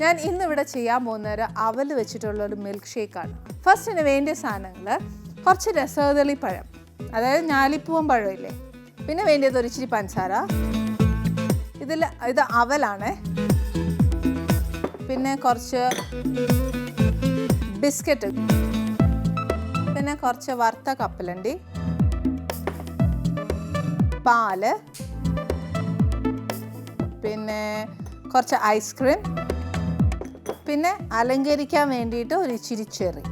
ഞാൻ ഇന്ന് ഇവിടെ ചെയ്യാൻ പോകുന്ന ഒരു അവൽ വെച്ചിട്ടുള്ള ഒരു മിൽക്ക് ഷേക്കാണ് ഫസ്റ്റിന് വേണ്ടിയ സാധനങ്ങൾ കുറച്ച് രസകദളി പഴം അതായത് ഞാലിപ്പൂവൻ പഴമില്ലേ? പിന്നെ വേണ്ടിയത് ഒരിച്ചിരി പഞ്ചസാര. ഇതിൽ ഇത് അവലാണ്. പിന്നെ കുറച്ച് ബിസ്ക്കറ്റ് പിന്നെ കുറച്ച് വറുത്ത കപ്പലണ്ടി പാൽ പിന്നെ കുറച്ച് ഐസ്ക്രീം പിന്നെ അലങ്കരിക്കാൻ വേണ്ടിയിട്ട് ഒരു ഇച്ചിരി ചെറി.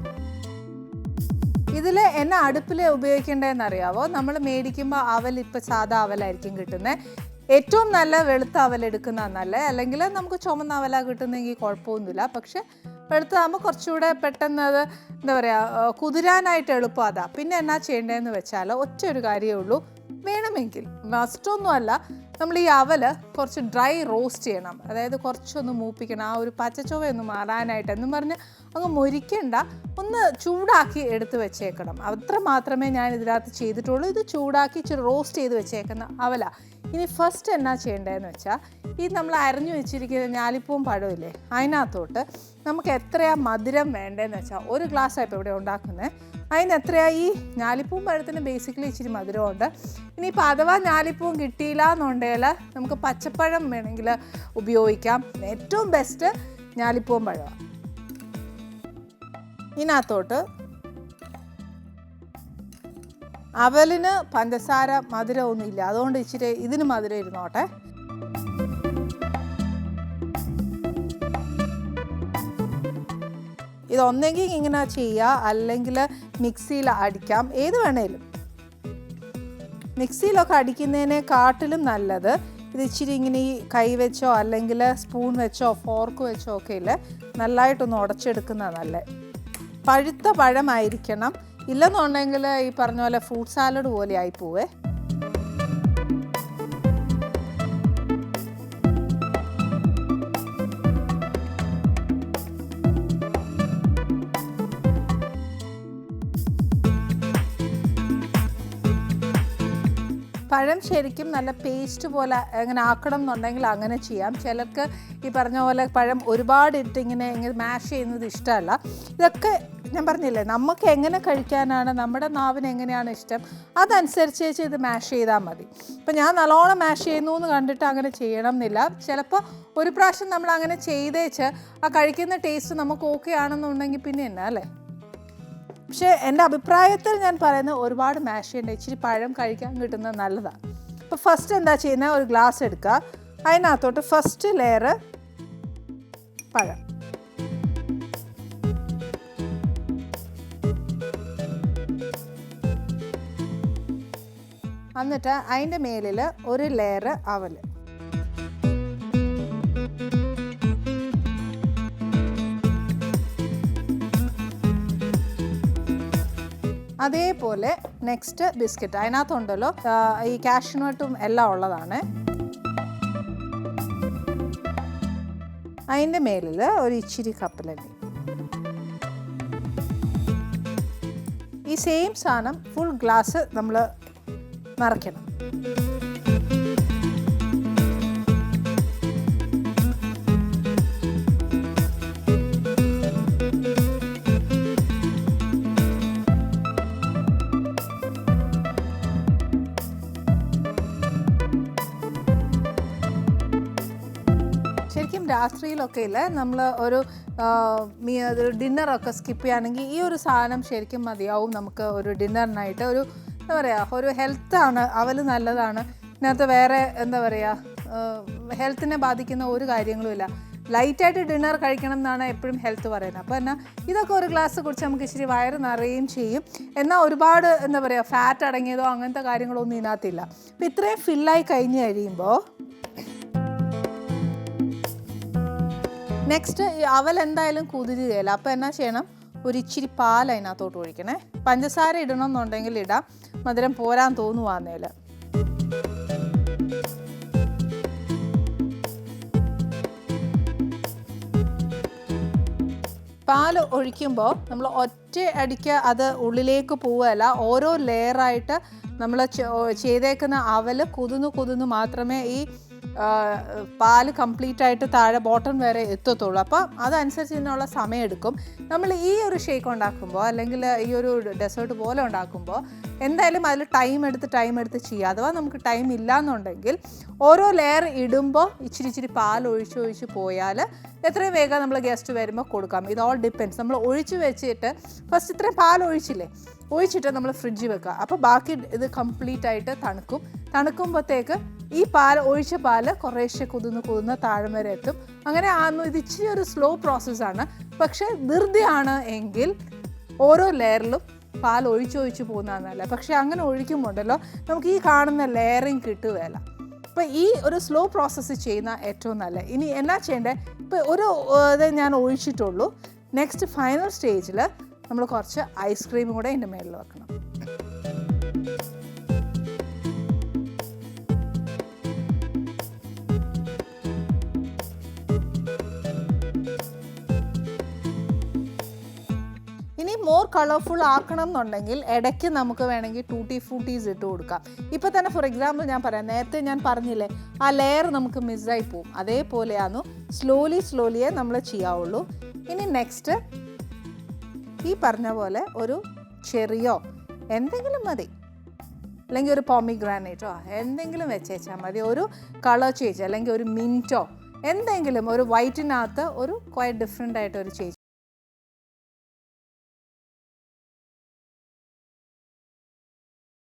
ഇതിൽ എന്നെ അടുപ്പിൽ ഉപയോഗിക്കേണ്ടതെന്ന് അറിയാവോ നമ്മൾ മേടിക്കുമ്പോൾ അവൽ ഇപ്പോൾ സാധാ അവലായിരിക്കും കിട്ടുന്നത് ഏറ്റവും നല്ല വെളുത്ത അവൽ എടുക്കുന്ന നല്ല അല്ലെങ്കിൽ നമുക്ക് ചുമന്ന അവല കിട്ടുന്നെങ്കിൽ കുഴപ്പമൊന്നുമില്ല. പക്ഷെ വെളുത്തതാകുമ്പോൾ കുറച്ചുകൂടെ പെട്ടെന്ന് അത് എന്താ പറയുക കുതിരാനായിട്ട് എളുപ്പം അതാ. പിന്നെ എന്നാ ചെയ്യേണ്ടതെന്ന് വെച്ചാൽ ഒറ്റ ഒരു കാര്യമേ ഉള്ളൂ. വേണമെങ്കിൽ. മസ്റ്റൊന്നുമല്ല നമ്മൾ ഈ അവൽ കുറച്ച് ഡ്രൈ റോസ്റ്റ് ചെയ്യണം. അതായത് കുറച്ചൊന്ന് മൂപ്പിക്കണം. ആ ഒരു പച്ചച്ചുവയൊന്ന് മാറാനായിട്ട് എന്നും പറഞ്ഞ് അങ്ങ് മൊരിക്കണ്ട ഒന്ന് ചൂടാക്കി എടുത്ത് വെച്ചേക്കണം. അത്ര മാത്രമേ ഞാൻ ഇതിനകത്ത് ചെയ്തിട്ടുള്ളൂ. ഇത് ചൂടാക്കി റോസ്റ്റ് ചെയ്ത് വെച്ചേക്കുന്ന അവല. ഇനി ഫസ്റ്റ് എന്നാ ചെയ്യേണ്ടതെന്ന് വെച്ചാൽ ഈ നമ്മൾ അരഞ്ഞു വെച്ചിരിക്കുന്ന ഞാലിപ്പൂവും പഴമില്ലേ അതിനകത്തോട്ട് നമുക്ക് എത്രയാ മധുരം വേണ്ടതെന്ന് വെച്ചാൽ ഒരു ഗ്ലാസ് ഇപ്പോൾ ഇവിടെ ഉണ്ടാക്കുന്നത് അതിന് എത്രയായി? ഞാലിപ്പൂവും പഴത്തിന് ബേസിക്കലി ഇച്ചിരി മധുരമുണ്ട് ഇനിയിപ്പോൾ അഥവാ ഞാലിപ്പൂവും കിട്ടിയില്ല എന്നുണ്ടെങ്കിൽ നമുക്ക് പച്ചപ്പഴം വേണമെങ്കിൽ ഉപയോഗിക്കാം. ഏറ്റവും ബെസ്റ്റ് ഞാലിപ്പൂവും പഴമാണ് ഇതിനകത്തോട്ട് അവലിന് പഞ്ചസാര മധുരമൊന്നുമില്ല. അതുകൊണ്ട് ഇച്ചിരി ഇതിന് മധുരം ഇരുന്നോട്ടെ. ഇതൊന്നെങ്കിൽ ഇങ്ങനെ ചെയ്യുക അല്ലെങ്കിൽ മിക്സിയിൽ അടിക്കാം ഏത് വേണേലും. മിക്സിയിലൊക്കെ അടിക്കുന്നതിനെക്കാട്ടിലും നല്ലത് ഇത് ഇച്ചിരി ഇങ്ങനെ ഈ കൈ വെച്ചോ അല്ലെങ്കിൽ സ്പൂൺ വെച്ചോ ഫോർക്ക് വെച്ചോ ഒക്കെ ഇല്ലേ നല്ലതായിട്ടൊന്ന് ഉടച്ചെടുക്കുന്ന നല്ല. പഴുത്ത പഴമായിരിക്കണം. ഇല്ലെന്നുണ്ടെങ്കിൽ ഈ പറഞ്ഞ പോലെ ഫ്രൂട്ട് സാലഡ് പോലെ ആയിപ്പോവേ പഴം ശരിക്കും നല്ല പേസ്റ്റ് പോലെ അങ്ങനെ ആക്കണം എന്നുണ്ടെങ്കിൽ അങ്ങനെ ചെയ്യാം. ചിലർക്ക് ഈ പറഞ്ഞ പോലെ പഴം ഒരുപാട് ഇട്ട് ഇങ്ങനെ ഇങ്ങനെ മാഷ് ചെയ്യുന്നത് ഇഷ്ടമല്ല. ഇതൊക്കെ ഞാൻ പറഞ്ഞില്ലേ നമുക്ക് എങ്ങനെ കഴിക്കാനാണ് നമ്മുടെ നാവിന് എങ്ങനെയാണ് ഇഷ്ടം അതനുസരിച്ച് വെച്ച് ഇത് മാഷ് ചെയ്താൽ മതി. ഇപ്പം ഞാൻ നല്ലോണം മാഷ് ചെയ്യുന്നു എന്ന് കണ്ടിട്ട് അങ്ങനെ ചെയ്യണം എന്നില്ല ചിലപ്പോൾ ഒരു പ്രാവശ്യം നമ്മൾ അങ്ങനെ ചെയ്തേച്ച് ആ കഴിക്കുന്ന ടേസ്റ്റ് നമുക്ക് ഓക്കെ ആണെന്നുണ്ടെങ്കിൽ പിന്നെ എന്നാ അല്ലേ? പക്ഷേ എന്റെ അഭിപ്രായത്തിൽ ഞാൻ പറയുന്നത് ഒരുപാട് മാഷ് ചെയ്യേണ്ട ഇച്ചിരി പഴം കഴിക്കാൻ കിട്ടുന്നത് നല്ലതാണ്. അപ്പോൾ ഫസ്റ്റ് എന്താ ചെയ്യുന്നത്? ഒരു ഗ്ലാസ് എടുക്കുക. അതിനകത്തോട്ട് ഫസ്റ്റ് ലെയർ പഴം. എന്നിട്ട് അതിന്റെ മേലിൽ ഒരു ലെയർ അവൽ അതേപോലെ നെക്സ്റ്റ് ബിസ്ക്കറ്റ് അതിനകത്തുണ്ടല്ലോ ഈ കാഷ്നട്ടും എല്ലാം ഉള്ളതാണ്. അതിന്റെ മേലിൽ ഒരു ഇച്ചിരി കപ്പലണ്ടി. ഈ സെയിം സാധനം ഫുൾ ഗ്ലാസ് നമ്മൾ നിറയ്ക്കണം. ശരിക്കും രാത്രിയിലൊക്കെ ഇല്ല നമ്മൾ ഒരു ഒരു ഡിന്നറൊക്കെ സ്കിപ്പ് ചെയ്യുകയാണെങ്കിൽ ഈ ഒരു സാധനം ശരിക്കും മതിയാവും നമുക്ക് ഒരു ഡിന്നറിനായിട്ട്. ഒരു എന്താ പറയുക ഒരു ഹെൽത്താണ് അവൽ നല്ലതാണ്. ഇതിനകത്ത് വേറെ എന്താ പറയുക ഹെൽത്തിനെ ബാധിക്കുന്ന ഒരു കാര്യങ്ങളുമില്ല ലൈറ്റായിട്ട് ഡിന്നർ കഴിക്കണം എന്നാണ് എപ്പോഴും ഹെൽത്ത് പറയുന്നത്. അപ്പോൾ എന്നാൽ ഇതൊക്കെ ഒരു ഗ്ലാസ് കുടിച്ച് നമുക്ക് ഇച്ചിരി വയറ് നിറയുകയും ചെയ്യും. എന്നാൽ ഒരുപാട് എന്താ പറയുക ഫാറ്റ് അടങ്ങിയതോ അങ്ങനത്തെ കാര്യങ്ങളൊന്നും ഇതിനകത്തില്ല. അപ്പോൾ ഇത്രയും ഫില്ലായി കഴിഞ്ഞ് കഴിയുമ്പോൾ നെക്സ്റ്റ് അവൽ എന്തായാലും കുതിരുകയില്ല അപ്പോൾ എന്നാ ചെയ്യണം? ഒരു ഇച്ചിരി പാൽ അതിനകത്തോട്ട് ഒഴിക്കണേ. പഞ്ചസാര ഇടണം എന്നുണ്ടെങ്കിൽ ഇടാം. മധുരം പോരാൻ തോന്നുവാന്നേൽ പാൽ ഒഴിക്കുമ്പോൾ നമ്മൾ ഒറ്റ അടിക്ക് അത് ഉള്ളിലേക്ക് പോവുകയല്ല. ഓരോ ലെയറായിട്ട് നമ്മൾ ചെയ്തേക്കുന്ന അവൽ കുതിന്ന് കുതിന്ന് മാത്രമേ ഈ പാൽ കംപ്ലീറ്റ് ആയിട്ട് താഴെ ബോട്ടം വരെ എത്തത്തുള്ളൂ. അപ്പോൾ അതനുസരിച്ച് ഇതിനുള്ള സമയം എടുക്കും. നമ്മൾ ഈ ഒരു ഷേക്ക് ഉണ്ടാക്കുമ്പോൾ അല്ലെങ്കിൽ ഈ ഒരു ഡെസേർട്ട് പോലെ ഉണ്ടാക്കുമ്പോൾ എന്തായാലും അതിൽ ടൈം എടുത്ത് ടൈം എടുത്ത് ചെയ്യുക അഥവാ നമുക്ക് ടൈം ഇല്ലയെന്നുണ്ടെങ്കിൽ ഓരോ ലെയർ ഇടുമ്പോൾ ഇച്ചിരി ഇച്ചിരി പാൽ ഒഴിച്ച് ഒഴിച്ച് പോയാൽ എത്രയും വേഗം നമ്മൾ ഗസ്റ്റ് വരുമ്പോൾ കൊടുക്കാം. ഇത് ഓൾ ഡിപ്പെൻഡ്സ് നമ്മൾ ഒഴിച്ച് വെച്ചിട്ട് ഫസ്റ്റ് ഇത്രയും പാൽ ഒഴിച്ചില്ലേ? ഒഴിച്ചിട്ട് നമ്മൾ ഫ്രിഡ്ജ് വെക്കുക. അപ്പോൾ ബാക്കി ഇത് കംപ്ലീറ്റ് ആയിട്ട് തണുക്കും. തണുക്കുമ്പോഴത്തേക്ക് ഈ പാൽ ഒഴിച്ച പാൽ കുറേശ്ശെ കുതിന്ന് കുതിർന്ന് താഴെ വരെ എത്തും. അങ്ങനെ ഇത് ഇച്ചിരി ഒരു സ്ലോ പ്രോസസ്സാണ് പക്ഷേ ധൃതിയാണ് എങ്കിൽ ഓരോ ലെയറിലും പാൽ ഒഴിച്ചൊഴിച്ച് പോകുന്നതെന്നല്ല പക്ഷേ അങ്ങനെ ഒഴിക്കുമ്പോണ്ടല്ലോ നമുക്ക് ഈ കാണുന്ന ലെയറിങ് കിട്ടുകയല്ല. അപ്പോൾ ഈ ഒരു സ്ലോ പ്രോസസ്സ് ചെയ്യുന്ന ഏറ്റവും നല്ല ഇനി എന്നാ ചെയ്യേണ്ടത് ഇപ്പോൾ ഒരു ഇത് ഞാൻ ഒഴിച്ചിട്ടുള്ളൂ. നെക്സ്റ്റ് ഫൈനൽ സ്റ്റേജിൽ നമ്മൾ കുറച്ച് ഐസ്ക്രീം കൂടെ ഇതിന്റെ മേളിൽ വെക്കണം. മോർ കളർഫുൾ ആക്കണം എന്നുണ്ടെങ്കിൽ ഇടയ്ക്ക് നമുക്ക് വേണമെങ്കിൽ ടൂട്ടി ഫ്രൂട്ടീസ് ഇട്ട് കൊടുക്കാം. ഇപ്പോൾ തന്നെ ഫോർ എക്സാമ്പിൾ ഞാൻ പറയാം. നേരത്തെ ഞാൻ പറഞ്ഞില്ലേ ആ ലെയർ നമുക്ക് മിസ്സായി പോവും. അതേപോലെയാണ് സ്ലോലി സ്ലോലിയേ നമ്മൾ ചെയ്യാവുള്ളൂ. ഇനി നെക്സ്റ്റ് ഈ പറഞ്ഞ പോലെ ഒരു ചെറിയോ എന്തെങ്കിലും മതി. അല്ലെങ്കിൽ ഒരു പോമിഗ്രാനൈറ്റോ എന്തെങ്കിലും വെച്ചേച്ചാൽ മതി. ഒരു കളർ ചേഞ്ച് അല്ലെങ്കിൽ ഒരു മിന്റോ എന്തെങ്കിലും ഒരു വൈറ്റിനകത്ത് ഒരു ക്വയറ്റ് ഡിഫറെന്റ് ആയിട്ട് ഒരു ചേഞ്ച്